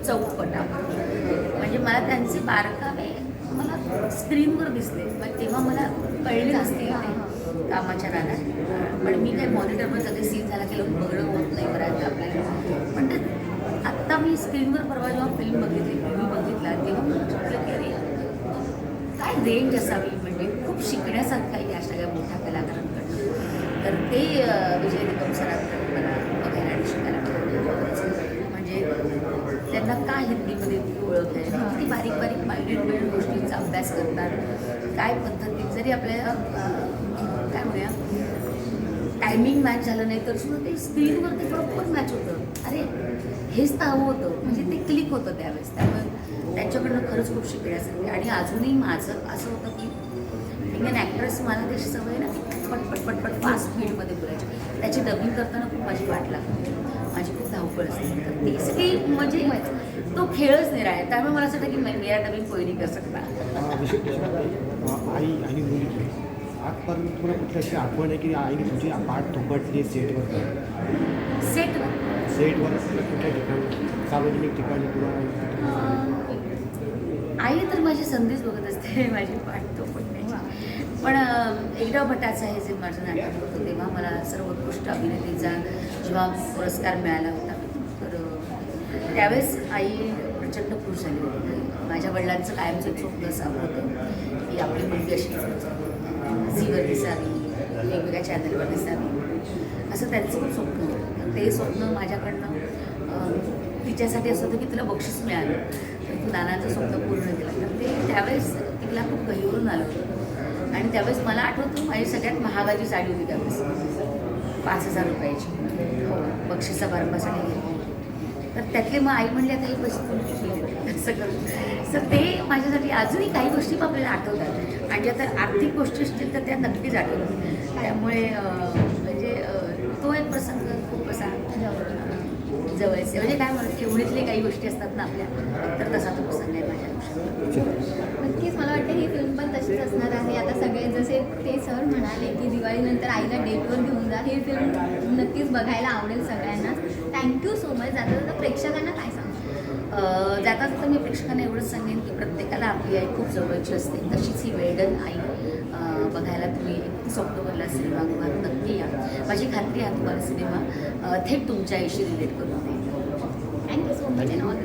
चौपटा म्हणजे मला त्यांचे बारकावे मला स्क्रीनवर दिसले पण तेव्हा मला कळले असते कामाच्या नादात पण मी काय मॉनिटरवर सगळे सीन झाला की लोक बघणं होत नाही बऱ्याचदा आपल्याला. पण आत्ता मी स्क्रीनवर परवा जेव्हा फिल्म बघितली मूवी बघितला तेव्हा मला की अरे काय रेंज असावी? म्हणजे खूप शिकण्यासारखं आहे या सगळ्या मोठ्या कलाकारांकडनं. तर ते विजय निगम सरांकडे मला बघायला आणि शिकायला मिळालं म्हणजे त्यांना का हिंदीमध्ये इतकी ओळख आहे. किती बारीक बारीक माइंडेड माइंड गोष्टींचा अभ्यास करतात. काय पद्धतीत जरी आपल्याला अं, काय म्हणूया टायमिंग मॅच झालं नाही तर सुद्धा ते स्क्रीनवरती प्रॉपर मॅच होतं. अरे हेच तर हवं होतं. म्हणजे ते क्लिक होतं त्यावेळेस. त्यामुळे त्यांच्याकडनं खरंच खूप शिकण्यासारखे आणि अजूनही माझं असं होतं की अन ॲक्ट्रेस मला त्याची सवय ना पटपट पटपट फास्ट स्पीडमध्ये बोलायची. त्याची डबिंग करताना खूप माझी वाट लागते. माझी खूप धावपळ असते. तर ते सगळी म्हणजे तो खेळच नाही राहील. त्यामुळे मला असं वाटतं की मेरा डबिंग कोई नाही कर सकता. आई आणि मुलगी आजपर्यंत तुम्हाला कुठली अशी आठवण आहे की आईने तुमची पाठ थोपटली सेटवर? सेट सेटवर कुठल्या ठिकाणी? सार्वजनिक ठिकाणी किंवा आई तर माझी संधीच बघत असते माझी पाठ तो पडण्याची पण एकदा भटाचं हे जे माझं नाटक होतं तेव्हा मला सर्वोत्कृष्ट अभिनेत्रीचा जेव्हा पुरस्कार मिळाला होता त्यावेळेस आई प्रचंड खुश झाली होती. माझ्या वडिलांचं कायमचं एक स्वप्न असावं होतं की आपली मुलगी अशी झीवर दिसावी वेगवेगळ्या चॅनलवर दिसावी असं त्यांचं पण स्वप्न होतं. तर ते स्वप्न माझ्याकडनं तिच्यासाठी असं होतं की तिला बक्षीस मिळालं. तर तू नानाचं स्वप्न पूर्ण केलं. तर ते त्यावेळेस तिला खूप गहिवरून आलं. होतं आणि त्यावेळेस मला आठवतं माझी सगळ्यात महागाची साडी होती त्यावेळेस. पाच हजार रुपयाची. बक्षीस बक्षिसा घेतली तर त्यातले मग आई म्हणल्या काही हे असं करू. तर ते माझ्यासाठी अजूनही काही गोष्टी पण आपल्याला आठवतात. आणि ज्या तर आर्थिक गोष्टी असतील तर त्या नक्कीच आठवतात. त्यामुळे म्हणजे तो एक प्रसंग खूप असा जवळचे. म्हणजे काय म्हणत एवढीतले काही गोष्टी असतात ना आपल्या तर तसा तो प्रसंग आहे माझ्या आयुष्यात नक्कीच मला वाटतं ही फिल्म पण तशीच असणार आहे. आता सगळे जसे ते सर म्हणाले की दिवाळीनंतर आईला डेटवर घेऊन जा. ही फिल्म नक्कीच बघायला आवडेल सगळ्यांना. थँक्यू सो मच जाता जाता प्रेक्षकांना काय सांगू? जाता जाता मी प्रेक्षकांना एवढंच सांगेन की प्रत्येकाला आपली आई खूप जवळची असते. तशीच ही वेडन आई. बघायला तुम्ही एकतीस ऑक्टोबरला सिनेमागृहात नक्की या. माझी खात्री आहे तुम्हाला सिनेमा थेट तुमच्या आईशी रिलेट करून देईल थँक्यू सो मच ऑल